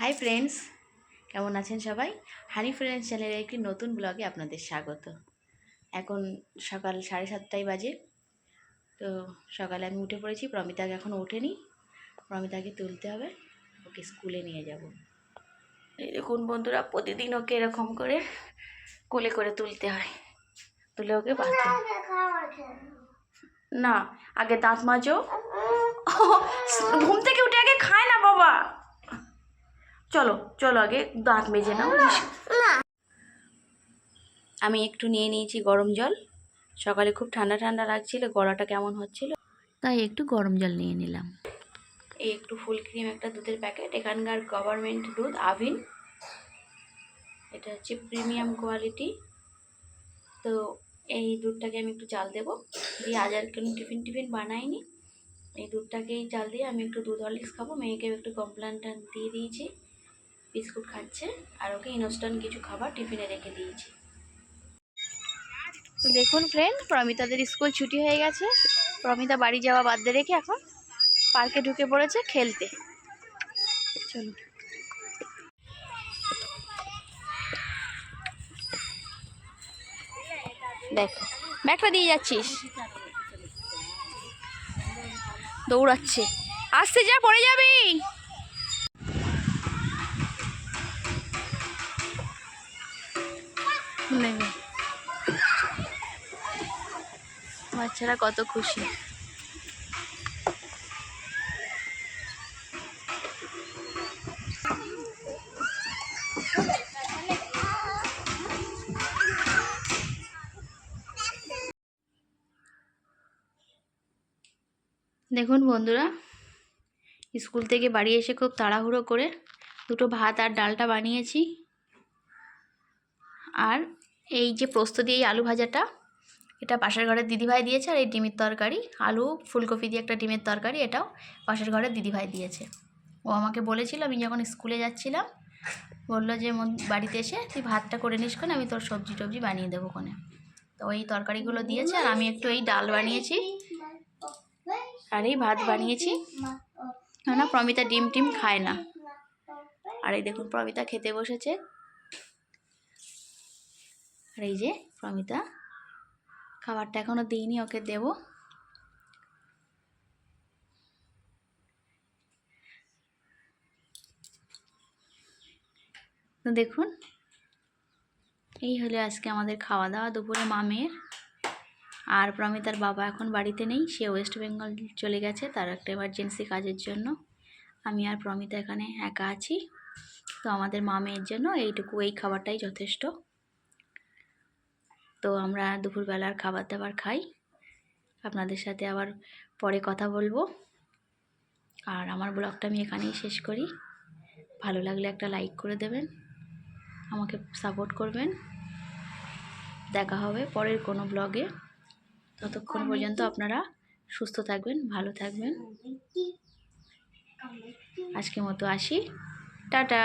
Hi friends কেমন আছেন সবাই? হানি ফ্রেন্ডস চ্যানেলের একটি নতুন ব্লগে আপনাদের স্বাগত। এখন সকাল সাড়ে সাতটায় বাজে। তো সকালে আমি উঠে পড়েছি। প্রমিতাকে এখনও ওঠেনি। প্রমিতাকে তুলতে হবে। ওকে স্কুলে নিয়ে যাব। এই দেখুন বন্ধুরা প্রতিদিন ওকে এরকম করে কোলে করে তুলতে হয়। তুলে ওকে না আগে দাঁত মাজো। ঘুম থেকে উঠে আগে খায় না বাবা। চলো চলো আগে দাঁত মেজে নাও আমি একটু নিয়ে নিয়েছি গরম জল। সকালে খুব ঠান্ডা ঠান্ডা লাগছিল গলাটা কেমন হচ্ছিল? তাই একটু গরম জল নিয়ে নিলাম। এই একটু ফুল ক্রিম একটা দুধের প্যাকেট এখানকার গভর্নমেন্ট দুধ আভিন। এটা হচ্ছে প্রিমিয়াম কোয়ালিটি তো এই দুধটাকে আমি একটু জাল দেবো। দিয়ে আজ আর কোনো টিফিন টিফিন বানাইনি। এই দুধটাকেই জাল দিয়ে আমি একটু দুধ হরলিক্স খাব। মেয়েকেও একটু কমপ্লেনটা দিয়ে দিয়েছি। বিস্কুট খাচ্ছে আর ওকে ইনস্ট্যান্ট কিছু খাবার টিফিনে রেখে দিয়েছি। তো দেখুন ফ্রেন্ড প্রমিতাদের স্কুল ছুটি হয়ে গেছে। প্রমিতা বাড়ি যাওয়া বাদ দিয়ে রেখে এখন পার্কে ঢুকে পড়েছে খেলতে। চলো দেখ, ব্যাগটা দিয়ে যাচ্ছিস? দৌড়াচ্ছে। আসতে যা, পড়ে যাবি। নেবে বাচ্চারা কত খুশি। দেখুন বন্ধুরা, স্কুল থেকে বাড়ি এসে খুব তাড়াহুড়ো করে দুটো ভাত আর ডালটা বানিয়েছি। আর এই যে পোস্ত দিয়ে এই আলু ভাজাটা, এটা পাশের ঘরের দিদিভাই দিয়েছে আর এই ডিমের তরকারি। আলু, ফুলকপি দিয়ে একটা ডিমের তরকারি, এটাও পাশের ঘরের দিদিভাই দিয়েছে। ও আমাকে বলেছিল, আমি যখন স্কুলে যাচ্ছিলাম, বলল যে বাড়িতে এসে তুই ভাতটা করে নিস কোনে আমি তোর সবজি টবজি বানিয়ে দেবো কোনে তো এই তরকারিগুলো দিয়েছে আর আমি একটু এই ডাল বানিয়েছি আর এই ভাত বানিয়েছি। না, প্রমিতা ডিম টিম খায় না। আর এই দেখুন, প্রমিতা খেতে বসেছে। আর এই যে প্রমিতা খাবারটা এখনও দিইনি, ওকে দেব। তো দেখুন, এই হলো আজকে আমাদের খাওয়া দাওয়া দুপুরে মামের আর প্রমিতার বাবা এখন বাড়িতে নেই, সে ওয়েস্ট বেঙ্গল চলে গেছে, তার একটা এমার্জেন্সি কাজের জন্য। আমি আর প্রমিতা এখানে একা আছি, তো আমাদের মা মেয়ের জন্য এইটুকু, এই খাবারটাই যথেষ্ট। তো আমরা দুপুরবেলার খাবার দাবার খাই। আপনাদের সাথে আবার পরে কথা বলব। আর আমার ব্লগটা আমি এখানেই শেষ করি। ভালো লাগলে একটা লাইক করে দেবেন। আমাকে সাপোর্ট করবেন। দেখা হবে পরের কোনো ব্লগে ততক্ষণ পর্যন্ত আপনারা সুস্থ থাকবেন, ভালো থাকবেন। আজকের মতো আসি। টাটা!